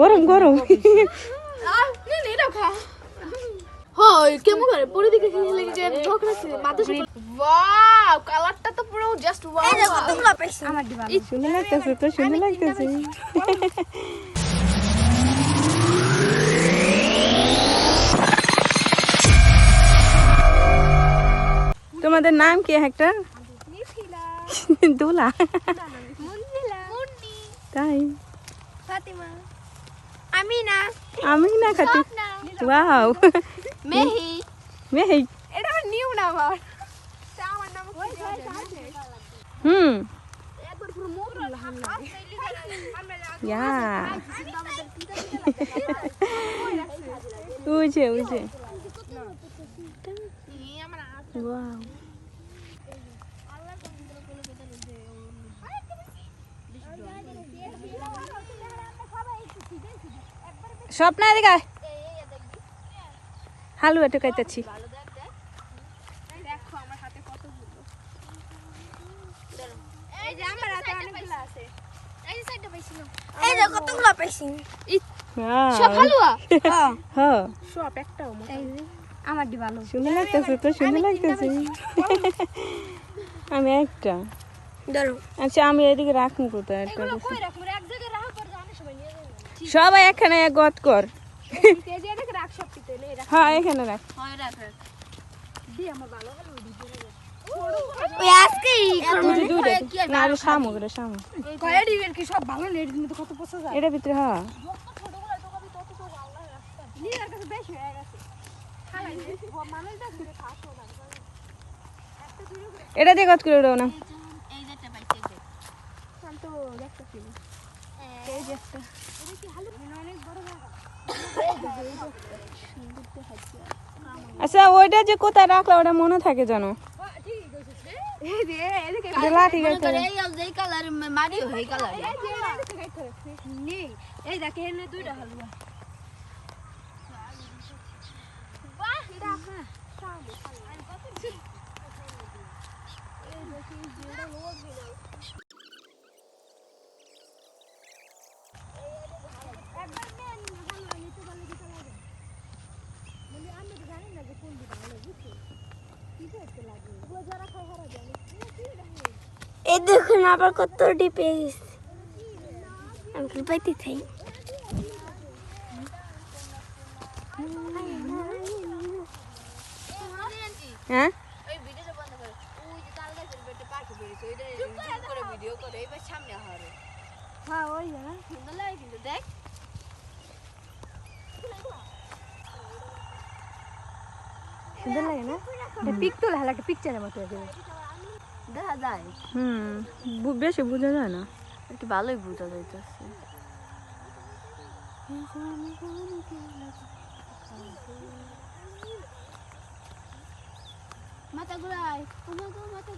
গরম গরম। হয় কেমন করে? পরে দিকে লেগে যায়? মাথা ওয়াও কালারটা তো পুরো জাস্ট ওয়াও এই দেখো তোমরা আমার দিবা সুন্দর লাগতেছে তো সুন্দর লাগতেছে। তোমাদের নাম কি একটা? দোলা। তাই। ফাতিমা। আমিনা। আমি না খাচ্ছি স্বপ্না। ওয়াও। মেহি। মেহি। এটা আমার নিউ নাম আমার তা আমার নাম হুম। একবার পুরো মোট ইয়া বুঝে বুঝে ওয়াও স্বপ্ন এদিকে আয়। হালুয়া টোকাইতেছি দেখো আমার হাতে কতগুলো এই যে আমার হাতে অনেকগুলো আছে এই যে সাইডটা পাইছি এই যে কতগুলো পাইছি সব হালুয়া হ্যাঁ সব একটাও এই যে আমার দি ভালো সুন্দর লাগতেছে তো সুন্দর লাগতেছে। আমি একটা। আচ্ছা আমি এদিকে রাখুন কোথায় একটা এগুলো কই রাখব এক জায়গায় রাখা পর জানে সবাই নিয়ে যাবে সবাই এখানে গত কর। কেজি এটাকে রাখ সব পিতে লে রাখ। হ্যাঁ এখানে রাখ। হয় কত ভিতরে হ্যাঁ। হয়ে এটা দিয়ে গত করে না। আচ্ছা ওইটা যে কোথায় রাখল ওটা মনে থাকে জানো এই যে এদিকে এটা লাঠি গাইতে এই যেই কালার মারি হই কালার এই যে এদিকে গাইতে নেই এই দেখে এনে দুইটা হালুয়া বাহ এটা হ্যাঁ সামনে আমি কত এই দেখি যেটা লোক দিল একবার নেন হালুয়া নিতে পারলে দিতে লাগে মানে আমি তো জানি না যে কোন দিকে ভালো বুঝছ কি করতে লাগে ওগুলো যারা খায় হারা জানে এই দেখুন আবার কত ডিপে গেছে আমি কি পাইতে থাই হ্যাঁ? হারে হ্যাঁ সুন্দর লাগে দেখ না পিক তোলা হলে একটা পিকচারের মতো দেখা যায়। হুম বেশি বোঝা যায় না। একটু ভালোই বোঝা যাইতেছে। মাথা মাথা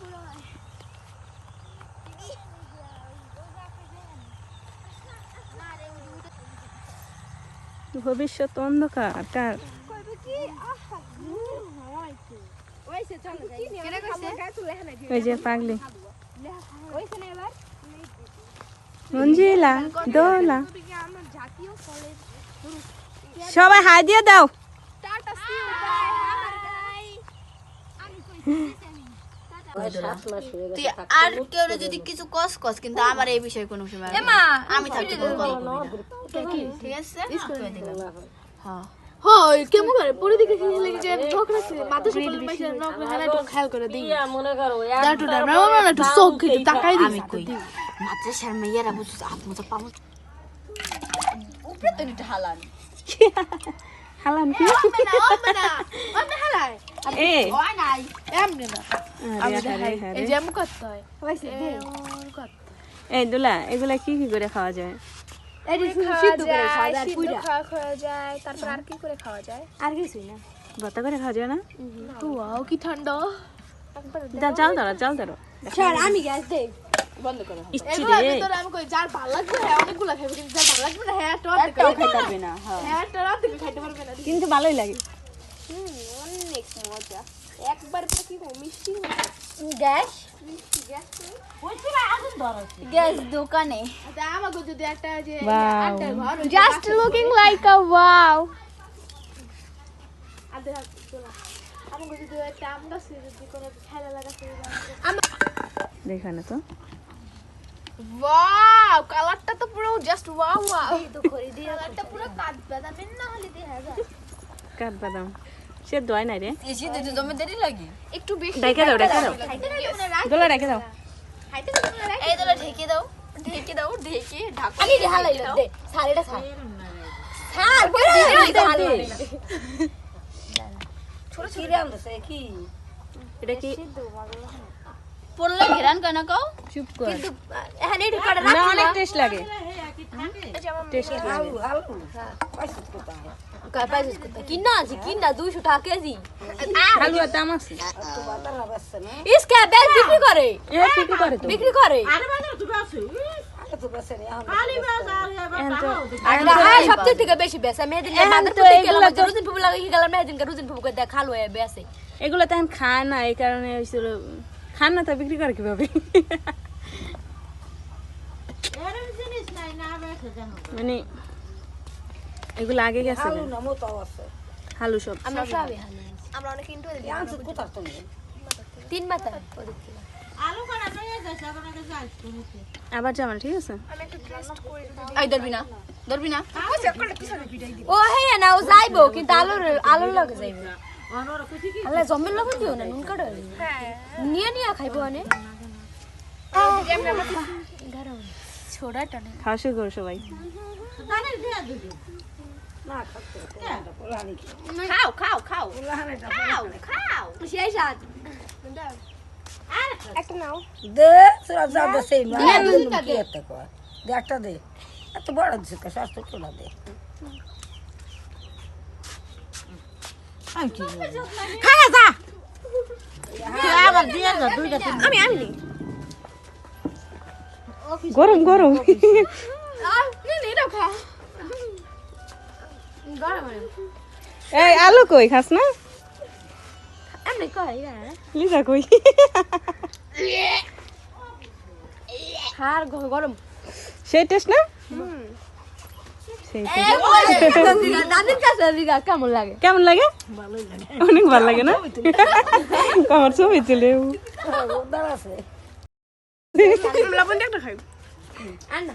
ভবিষ্যৎ অন্ধকার। কার ওই যে পাগলি। মঞ্জিলা দোলা। সবাই হাই দিয়ে দাও। তুই আর কেউ যদি কিছু কস কস কিন্তু আমার এই বিষয়ে কোনো সময় আমি থাকতে। ঠিক আছে? হ্যাঁ। হয় কেমন করে পরে দিকে কি লেগে যায় ঠকরাছে মাথা সাথে পাইছে নক হালা একটু খেয়াল করে দিই। দাটু দাটু না না একটু চোখ একটু তাকাই দিই আমি কই? মাদ্রাসার মেয়েরা বুঝছিস হাত মোজা পাবো উপরে তো একটু হালান হালাম কি? আমি হালাই এ। নাই। এমনি না। এই যে হয়। এই দোলা এগুলা কি কি করে খাওয়া যায়? এই সিদ্ধ করে খাওয়া যায় সিদ্ধ খাওয়া খাওয়া যায় তারপর আর কি করে খাওয়া যায়? আর কিছুই না। ভর্তা করে খাওয়া যায় না? ওয়াও কি ঠান্ডা। যা- জাল ধরো জাল ধরো। স্যার আমি গ্যাস দেই। বন্ধ করো। ইচ্ছি রে ভিতরে আমি কই যার ভালো লাগবে হ্যাঁ অনেকগুলো খাইবে কিন্তু যার ভালো লাগবে না হ্যাঁ টর খাইতে পারবে না। হ্যাঁ। হ্যাঁ টর থেকে খাইতে পারবে না। কিন্তু ভালোই লাগে। হুম অনেক মজা। একবার কি মিষ্টি গ্যাস? গ্যাস দোকানে। বাও just looking like a wow দেখা তো। ওয়াও কালারটা তো পুরো জাস্ট ওয়াও ওয়াও কালারটা পুরো কাট বাদামের না হলে দেখা যায়। কাঠ বাদাম সে দোয় নাই রে এসে দিতে জমে দেরি লাগে একটু বেশি ডাইকা দাও ডাইকা দাও দোলা ডাইকা দাও এই দলে ঢেকে দাও ঢেকে দাও ঢেকে ঢাকা আমি ঢালাই দে সারেটা সার সার বই দিই এটা কি পড়লে ঘেরান কেন কাও চুপ কর এখানে ঢুকাটা না অনেক টেস্ট লাগে টেস্ট লাগে বিক্রি করে করে তো বিক্রি করে এখন তো হ্যাঁ সবচেয়ে থেকে বেশি বেসা এগুলো গেলাম তো- রুজিন ফুবু লাগে গেলাম মেয়েদিন রুজিন ফুবু করে খালো বেসে এগুলো তো খায় না এই কারণে হয়েছিল খান না তো বিক্রি করে কীভাবে মানে এগুলো আগে গেছে হালু সব আমরা সবই আমরা অনেক কিনতে তিন মাথা আবার যাবেন ঠিক আছে? এই ধরবি না ধরবি না। ও হ্যাঁ না ও যাইবো কিন্তু আলোর আলোর লগে যাইবো। আল্লাহ জমের লগে দিও না নুন কাটো নিয়ে নিয়ে খাইবো অনেক। ছোড়াটা নেই খাওয়া শুরু করো সবাই। খাও খাও খাও। খাও খাও সেই সাথ একটা নাও। দে তোরা যা দে সেই কি এত কর দে। একটা দে। এত বড় দিছে কে শাস্ত্র তোলা দে। আমি যা আবার দিয়ে যা দুইটা আমি আমি গরম গরম। এই আলু কই? খাস না? এমনি কই লিজা কই? খার গরম সেই টেস্ট না? সেই taste। দাদির কাছে দিগা কেমন লাগে? কেমন লাগে? অনেক ভালো লাগে না? আমার ছবি একটা খাই আর না।